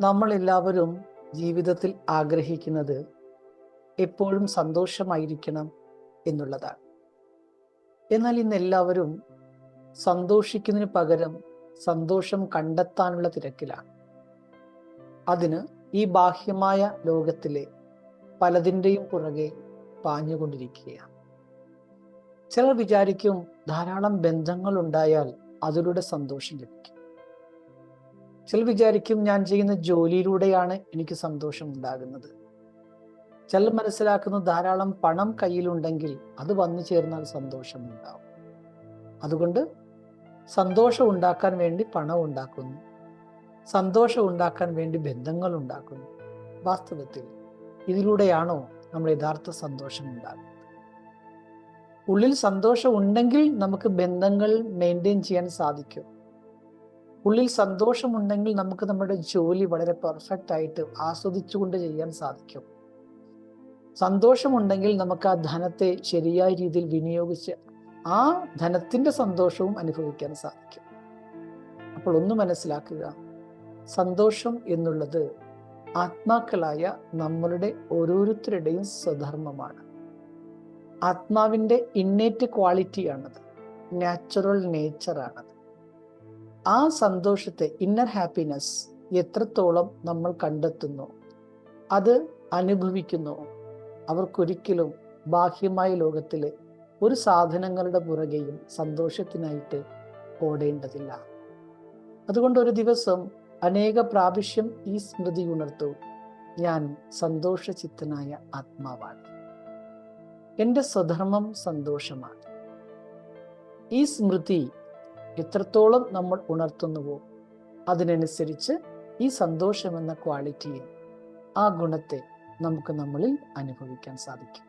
നമ്മൾ എല്ലാവരും ജീവിതത്തിൽ ആഗ്രഹിക്കുന്നത് എപ്പോഴും സന്തോഷമായിരിക്കണം എന്നുള്ളതാണ്. എന്നാൽ ഇന്ന് എല്ലാവരും സന്തോഷിക്കുന്നതിന് പകരം സന്തോഷം കണ്ടെത്താനുള്ള തിരക്കിലാണ്. അതിന് ഈ ബാഹ്യമായ ലോകത്തിലെ പലതിന്റെയും പുറകെ പാഞ്ഞുകൊണ്ടിരിക്കുകയാണ്. ചിലർ വിചാരിക്കും ധാരാളം ബന്ധങ്ങൾ ഉണ്ടായാൽ അതിലൂടെ സന്തോഷം ലഭിക്കും. ചിലർ വിചാരിക്കും ഞാൻ ചെയ്യുന്ന ജോലിയിലൂടെയാണ് എനിക്ക് സന്തോഷം ഉണ്ടാകുന്നത്. ചിലർ മനസ്സിലാക്കുന്ന ധാരാളം പണം കയ്യിലുണ്ടെങ്കിൽ അത് വന്നു ചേർന്നാൽ സന്തോഷം ഉണ്ടാവും. അതുകൊണ്ട് സന്തോഷം ഉണ്ടാക്കാൻ വേണ്ടി പണം ഉണ്ടാക്കുന്നു. സന്തോഷം ഉണ്ടാക്കാൻ വേണ്ടി ബന്ധങ്ങൾ ഉണ്ടാക്കുന്നു. വാസ്തവത്തിൽ ഇതിലൂടെയാണോ നമ്മൾ യഥാർത്ഥ സന്തോഷം ഉണ്ടാകുന്നത്? ഉള്ളിൽ സന്തോഷം ഉണ്ടെങ്കിൽ നമുക്ക് ബന്ധങ്ങൾ മെയിന്റെയിൻ ചെയ്യാൻ സാധിക്കും. ഉള്ളിൽ സന്തോഷമുണ്ടെങ്കിൽ നമുക്ക് നമ്മുടെ ജോലി വളരെ പെർഫെക്റ്റ് ആയിട്ട് ആസ്വദിച്ചുകൊണ്ട് ചെയ്യാൻ സാധിക്കും. സന്തോഷമുണ്ടെങ്കിൽ നമുക്ക് ആ ധനത്തെ ശരിയായ രീതിയിൽ വിനിയോഗിച്ച് ആ ധനത്തിന്റെ സന്തോഷവും അനുഭവിക്കാൻ സാധിക്കും. അപ്പോൾ ഒന്ന് മനസ്സിലാക്കുക സന്തോഷം എന്നുള്ളത് ആത്മാക്കളായ നമ്മളുടെ ഓരോരുത്തരുടെയും സ്വധർമ്മമാണ്. ആത്മാവിന്റെ ഇന്നേറ്റ് ക്വാളിറ്റിയാണത് നാച്ചുറൽ നേച്ചറാണത് ആ സന്തോഷത്തെ ഇന്നർ ഹാപ്പിനെസ് എത്രത്തോളം നമ്മൾ കണ്ടെത്തുന്നു അത് അനുഭവിക്കുന്നു. അവർക്കൊരിക്കലും ബാഹ്യമായ ലോകത്തിലെ ഒരു സാധനങ്ങളുടെ പുറകെയും സന്തോഷത്തിനായിട്ട് ഓടേണ്ടതില്ല. അതുകൊണ്ട് ഒരു ദിവസം അനേക പ്രാവശ്യം ഈ സ്മൃതി ഉണർത്തു. ഞാൻ സന്തോഷചിത്തനായ ആത്മാവാണ്. എന്റെ സ്വധർമ്മം സന്തോഷമാണ്. ഈ സ്മൃതി എത്രത്തോളം നമ്മൾ ഉണർത്തുന്നുവോ അതിനനുസരിച്ച് ഈ സന്തോഷം എന്ന ക്വാളിറ്റിയെ ആ ഗുണത്തെ നമുക്ക് നമ്മളിൽ അനുഭവിക്കാൻ സാധിക്കും.